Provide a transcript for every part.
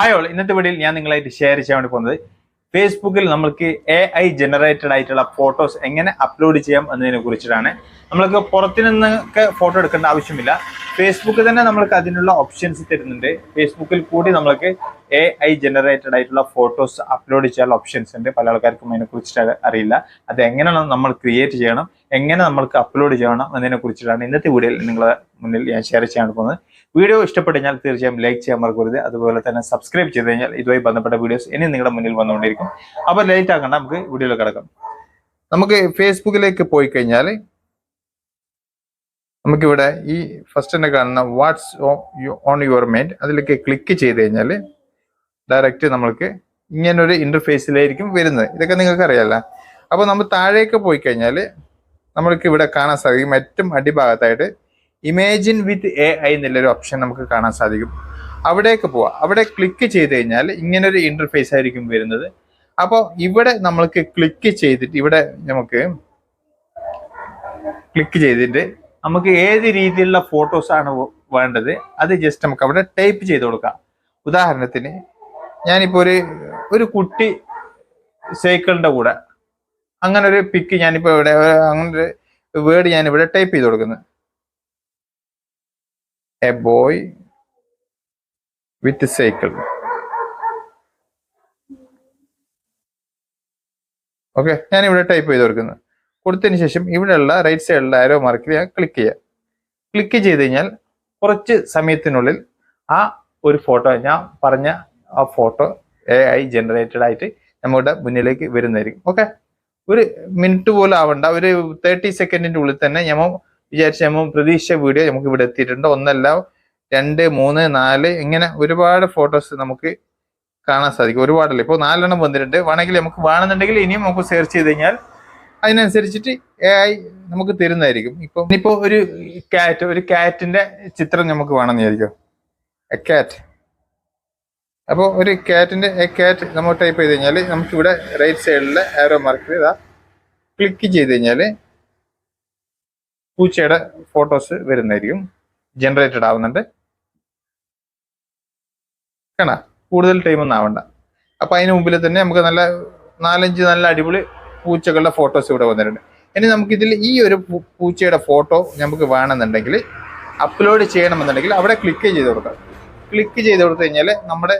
Hi all ഇന്നത്തെ വീഡിയോയിൽ ഞാൻ നിങ്ങളായിട്ട് ഷെയർ ചെയ്യാൻ വേണ്ടി പോകുന്നത് ഫേസ്ബുക്കിൽ നമ്മൾക്ക് എ ഐ ജനറേറ്റഡ് ആയിട്ടുള്ള ഫോട്ടോസ് എങ്ങനെ അപ്ലോഡ് ചെയ്യാം എന്നതിനെ കുറിച്ചിട്ടാണ്. നമ്മൾക്ക് പുറത്തു നിന്നൊക്കെ ഫോട്ടോ എടുക്കേണ്ട ആവശ്യമില്ല. ഫേസ്ബുക്ക് തന്നെ നമ്മൾക്ക് അതിനുള്ള ഓപ്ഷൻസ് തരുന്നുണ്ട്. ഫേസ്ബുക്കിൽ കൂടി നമ്മൾക്ക് എ ഐ ജനറേറ്റഡ് ആയിട്ടുള്ള ഫോട്ടോസ് അപ്ലോഡ് ചെയ്യാനുള്ള ഓപ്ഷൻസ് ഉണ്ട്. പല ആൾക്കാർക്കും അതിനെ കുറിച്ചിട്ട് അറിയില്ല. അത് എങ്ങനെയാണ് നമ്മൾ ക്രിയേറ്റ് ചെയ്യണം എങ്ങനെ നമ്മൾക്ക് അപ്ലോഡ് ചെയ്യണം എന്നതിനെ കുറിച്ചിട്ടാണ് ഇന്നത്തെ വീഡിയോയിൽ നിങ്ങളെ മുന്നിൽ ഞാൻ ഷെയർ ചെയ്യാൻ പോകുന്നത്. വീഡിയോ ഇഷ്ടപ്പെട്ടു കഴിഞ്ഞാൽ തീർച്ചയായും ലൈക്ക് ചെയ്യാൻ മറക്കരുത്. അതുപോലെ തന്നെ സബ്സ്ക്രൈബ് ചെയ്ത് കഴിഞ്ഞാൽ ഇതുമായി ബന്ധപ്പെട്ട വീഡിയോസ് ഇനി നിങ്ങളുടെ മുന്നിൽ വന്നുകൊണ്ടിരിക്കും അപ്പോൾ ലൈറ്റ് ആക്കണ്ട നമുക്ക് വീഡിയോയിൽ കിടക്കാം. നമുക്ക് ഫേസ്ബുക്കിലേക്ക് പോയി കഴിഞ്ഞാൽ നമുക്കിവിടെ ഈ ഫസ്റ്റ് തന്നെ കാണുന്ന വാട്സ് ഓൺ യുവർ മൈൻഡ് അതിലേക്ക് ക്ലിക്ക് ചെയ്ത് കഴിഞ്ഞാൽ ഡയറക്റ്റ് നമ്മൾക്ക് ഇങ്ങനൊരു ഇന്റർഫേസിലായിരിക്കും വരുന്നത്. ഇതൊക്കെ നിങ്ങൾക്ക് അറിയാലോ അപ്പോൾ നമ്മൾ താഴേക്ക് പോയി കഴിഞ്ഞാൽ നമ്മൾക്ക് ഇവിടെ കാണാൻ സാധിക്കും. ഏറ്റവും അടിഭാഗത്തായിട്ട് ഇമേജിൻ വിത്ത് എ ഐ എന്നുള്ളൊരു ഓപ്ഷൻ നമുക്ക് കാണാൻ സാധിക്കും. അവിടേക്ക് പോവാം. അവിടെ ക്ലിക്ക് ചെയ്ത് കഴിഞ്ഞാൽ ഇങ്ങനൊരു ഇന്റർഫേസ് ആയിരിക്കും വരുന്നത്. അപ്പോൾ ഇവിടെ നമ്മൾക്ക് ക്ലിക്ക് ചെയ്തിട്ട് ഇവിടെ നമുക്ക് ക്ലിക്ക് ചെയ്തിട്ട് നമുക്ക് ഏത് രീതിയിലുള്ള ഫോട്ടോസ് ആണ് വേണ്ടത്? അത് ജസ്റ്റ് നമുക്ക് അവിടെ ടൈപ്പ് ചെയ്ത് കൊടുക്കാം. ഉദാഹരണത്തിന് ഞാനിപ്പോൾ ഒരു ഒരു കുട്ടി സൈക്കിളിന്റെ കൂടെ. അങ്ങനെ ഒരു പിക്ക് ഞാനിപ്പോൾ ഇവിടെ അങ്ങനെ ഒരു വേർഡ് ഞാനിവിടെ ടൈപ്പ് ചെയ്ത് കൊടുക്കുന്നത് a boy with cycle okay ഞാനിവിടെ ടൈപ്പ് ചെയ്ത് കൊടുക്കുന്നത് കൊടുത്തതിന് ശേഷം ഇവിടെയുള്ള റൈറ്റ് സൈഡിലുള്ള ആരോ മാർക്കിൽ ഞാൻ ക്ലിക്ക് ചെയ്യുക ക്ലിക്ക് ചെയ്ത് കഴിഞ്ഞാൽ കുറച്ച് സമയത്തിനുള്ളിൽ ആ ഒരു ഫോട്ടോ ഞാൻ പറഞ്ഞ ആ ഫോട്ടോ എ ഐ ജനറേറ്റഡ് ആയിട്ട് നമ്മുടെ മുന്നിലേക്ക് വരുന്നതായിരിക്കും. ഓക്കെ ഒരു മിനിറ്റ് പോലും ആവണ്ട. ഒരു തേർട്ടി സെക്കൻഡിന്റെ ഉള്ളിൽ തന്നെ ഞമ്മ വിചാരിച്ച ഞമ്മ പ്രതീക്ഷിച്ച വീഡിയോ നമുക്ക് ഇവിടെ എത്തിയിട്ടുണ്ട്. ഒന്നല്ല രണ്ട് മൂന്ന് നാല് ഇങ്ങനെ ഒരുപാട് ഫോട്ടോസ് നമുക്ക് കാണാൻ സാധിക്കും. ഒരുപാടല്ലേ? ഇപ്പോൾ നാലെണ്ണം വന്നിട്ടുണ്ട്. വേണമെങ്കിൽ നമുക്ക് വേണമെന്നുണ്ടെങ്കിൽ ഇനിയും നമുക്ക് സെർച്ച് ചെയ്ത് കഴിഞ്ഞാൽ അതിനനുസരിച്ചിട്ട് എ ഐ നമുക്ക് തരുന്നതായിരിക്കും. ഇപ്പം ഇനിയിപ്പോൾ ഒരു കാറ്റ് ഒരു കാറ്റിന്റെ ചിത്രം നമുക്ക് വേണമെന്ന് വിചാരിക്കും എ കാറ്റ് അപ്പോൾ ഒരു കാറ്റിന്റെ എ കാറ്റ് നമ്മൾ ടൈപ്പ് ചെയ്ത് കഴിഞ്ഞാൽ നമുക്ക് ഇവിടെ റൈറ്റ് സൈഡിലെ ആരോ മാർക്ക് ഇതാ ക്ലിക്ക് ചെയ്ത് കഴിഞ്ഞാൽ പൂച്ചയുടെ ഫോട്ടോസ് വരുന്നതായിരിക്കും. ജനറേറ്റഡ് ആവുന്നുണ്ട്. കാണാ. കൂടുതൽ ടൈമൊന്നും ആവണ്ട. അപ്പൊ അതിന് മുമ്പിൽ തന്നെ നമുക്ക് നല്ല നാലഞ്ച് നല്ല അടിപൊളി പൂച്ചകളുടെ ഫോട്ടോസ് ഇവിടെ വന്നിട്ടുണ്ട്. ഇനി നമുക്ക് ഇതിൽ ഈ ഒരു പൂച്ചയുടെ ഫോട്ടോ നമുക്ക് വേണമെന്നുണ്ടെങ്കിൽ അപ്ലോഡ് ചെയ്യണമെന്നുണ്ടെങ്കിൽ അവിടെ ക്ലിക്ക് ചെയ്ത് കൊടുക്കാം. ക്ലിക്ക് ചെയ്ത് കൊടുത്തു കഴിഞ്ഞാൽ നമ്മുടെ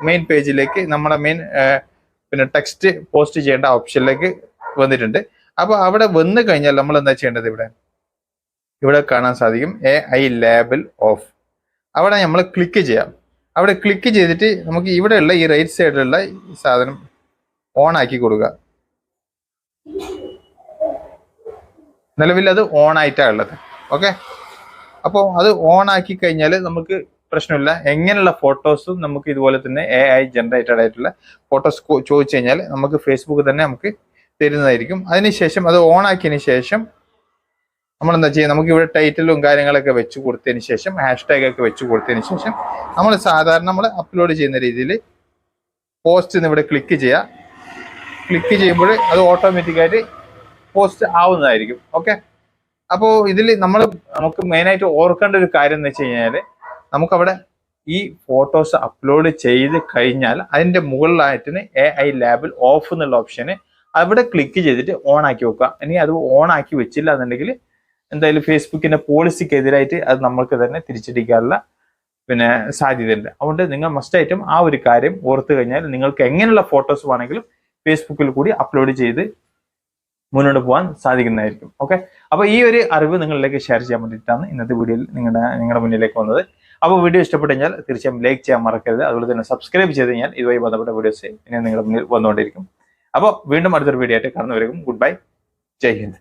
മെയിൻ പേജിലേക്ക് നമ്മുടെ മെയിൻ പിന്നെ ടെക്സ്റ്റ് പോസ്റ്റ് ചെയ്യേണ്ട ഓപ്ഷനിലേക്ക് വന്നിട്ടുണ്ട്. അപ്പോൾ അവിടെ വന്നു കഴിഞ്ഞാൽ നമ്മൾ എന്താ ചെയ്യേണ്ടത് ഇവിടെ? ഇവിടെ കാണാൻ സാധിക്കും എ ഐ ലേബൽ ഓഫ് അവിടെ നമ്മൾ ക്ലിക്ക് ചെയ്യാം. അവിടെ ക്ലിക്ക് ചെയ്തിട്ട് നമുക്ക് ഇവിടെയുള്ള ഈ റൈറ്റ് സൈഡിലുള്ള സാധനം ഓൺ ആക്കി കൊടുക്കുക നിലവിൽ അത് ഓൺ ആയിട്ടാണ് ഉള്ളത്. ഓക്കെ അപ്പോൾ അത് ഓൺ ആക്കി കഴിഞ്ഞാൽ നമുക്ക് പ്രശ്നമില്ല. എങ്ങനെയുള്ള ഫോട്ടോസും നമുക്ക് ഇതുപോലെ തന്നെ എ ഐ ജനറേറ്റഡ് ആയിട്ടുള്ള ഫോട്ടോസ് ചോദിച്ചു കഴിഞ്ഞാൽ നമുക്ക് ഫേസ്ബുക്ക് തന്നെ നമുക്ക് തരുന്നതായിരിക്കും. അതിനുശേഷം അത് ഓൺ ആക്കിയതിന് ശേഷം നമ്മൾ എന്താ ചെയ്യുക നമുക്ക് ഇവിടെ ടൈറ്റിലും കാര്യങ്ങളൊക്കെ വെച്ച് കൊടുത്തതിന് ശേഷം ഹാഷ്ടാഗ് ഒക്കെ വെച്ച് കൊടുത്തതിന് ശേഷം നമ്മൾ സാധാരണ നമ്മൾ അപ്ലോഡ് ചെയ്യുന്ന രീതിയിൽ പോസ്റ്റ് ഇവിടെ ക്ലിക്ക് ചെയ്യുക. ക്ലിക്ക് ചെയ്യുമ്പോൾ അത് ഓട്ടോമാറ്റിക്കായിട്ട് പോസ്റ്റ് ആവുന്നതായിരിക്കും. ഓക്കെ അപ്പോൾ ഇതിൽ നമ്മൾ നമുക്ക് മെയിനായിട്ട് ഓർക്കേണ്ട ഒരു കാര്യം എന്ന് വെച്ച് കഴിഞ്ഞാൽ നമുക്കവിടെ ഈ ഫോട്ടോസ് അപ്ലോഡ് ചെയ്ത് കഴിഞ്ഞാൽ അതിന്റെ മുകളിലായിട്ട് എ ഐ ലാബിൽ ഓഫ് എന്നുള്ള ഓപ്ഷന് അവിടെ ക്ലിക്ക് ചെയ്തിട്ട് ഓൺ ആക്കി വെക്കുക. ഇനി അത് ഓൺ ആക്കി വെച്ചില്ല എന്നുണ്ടെങ്കിൽ എന്തായാലും ഫേസ്ബുക്കിന്റെ പോളിസിക്ക് എതിരായിട്ട് അത് നമ്മൾക്ക് തന്നെ തിരിച്ചടിക്കാനുള്ള പിന്നെ സാധ്യതയുണ്ട്. അതുകൊണ്ട് നിങ്ങൾ മസ്റ്റായിട്ടും ആ ഒരു കാര്യം ഓർത്തു കഴിഞ്ഞാൽ നിങ്ങൾക്ക് എങ്ങനെയുള്ള ഫോട്ടോസ് വേണമെങ്കിലും ഫേസ്ബുക്കിൽ കൂടി അപ്ലോഡ് ചെയ്ത് മുന്നോട്ട് പോകാൻ സാധിക്കുന്നതായിരിക്കും. ഓക്കെ അപ്പൊ ഈ ഒരു അറിവ് നിങ്ങളിലേക്ക് ഷെയർ ചെയ്യാൻ വേണ്ടിയിട്ടാണ് ഇന്നത്തെ വീഡിയോയിൽ നിങ്ങളുടെ നിങ്ങളുടെ മുന്നിലേക്ക് വന്നത്. അപ്പോൾ വീഡിയോ ഇഷ്ടപ്പെട്ടു കഴിഞ്ഞാൽ തീർച്ചയായും ലൈക്ക് ചെയ്യാൻ മറക്കരുത്. അതുപോലെ തന്നെ സബ്സ്ക്രൈബ് ചെയ്ത് കഴിഞ്ഞാൽ ഇതുമായി ബന്ധപ്പെട്ട വീഡിയോസ് ഇനി നിങ്ങളുടെ മുന്നിൽ വന്നുകൊണ്ടിരിക്കും. അപ്പോൾ വീണ്ടും അടുത്തൊരു വീഡിയോ ആയിട്ട് കാണുന്നവരെയും ഗുഡ് ബൈ ജയ് ഹിന്ദ്.